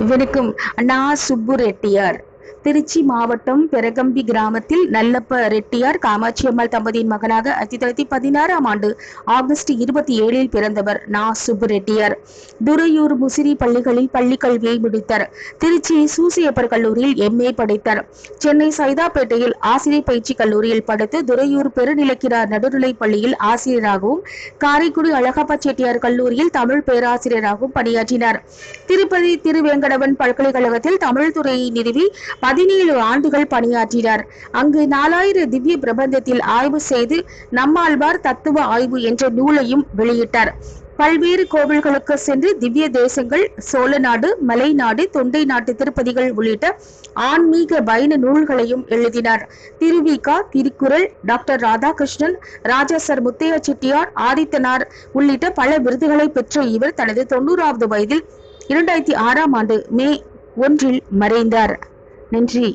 வணக்கம் நான் சுப்பு ரெட்டியார் திருச்சி மாவட்டம் பெரகம்பி கிராமத்தில் நல்லப்ப ரெட்டியார் காமாட்சி அம்மாள் தம்பதியின் மகனாக ஆயிரத்தி தொள்ளாயிரத்தி பதினாறாம் ஆண்டு ஆகஸ்ட் இருபத்தி ஏழில் பிறந்தவர் நா. சுப்பு ரெட்டியார். துறையூர் முசிறி பள்ளிகளில் பள்ளி கல்வியை முடித்தார். திருச்சி சூசியப்பர் கல்லூரியில் எம்ஏ படித்தார். சென்னை சைதாப்பேட்டையில் ஆசிரியர் பயிற்சி கல்லூரியில் படித்து துறையூர் பெருநிலக்கிரார் நடுநிலைப் பள்ளியில் ஆசிரியராகவும் காரைக்குடி அழகப்பா செட்டியார் கல்லூரியில் தமிழ் பேராசிரியராகவும் பணியாற்றினார். திருப்பதி திருவேங்கடவன் பல்கலைக்கழகத்தில் தமிழ் துறையை நிறுவி பதினேழு ஆண்டுகள் பணியாற்றினார். அங்கு நாலாயிர திவ்ய பிரபந்தத்தில் ஆய்வு செய்து நம்மாழ்வார் தத்துவ ஆய்வு என்ற நூலையும் வெளியிட்டார். பல்வேறு கோவில்களுக்கு சென்று திவ்ய தேசங்கள் சோழநாடு மலைநாடு தொண்டை நாட்டு திருப்பதிகள் உள்ளிட்ட ஆன்மீக பயண நூல்களையும் எழுதினார். திருவிகா திருக்குறள் டாக்டர் ராதாகிருஷ்ணன் ராஜாசர் முத்தையா செட்டியார் ஆதித்தனார் உள்ளிட்ட பல விருதுகளை பெற்ற இவர் தனது தொண்ணூறாவது வயதில் இரண்டாயிரத்தி ஆறாம் ஆண்டு மே ஒன்றில் மறைந்தார். நன்றி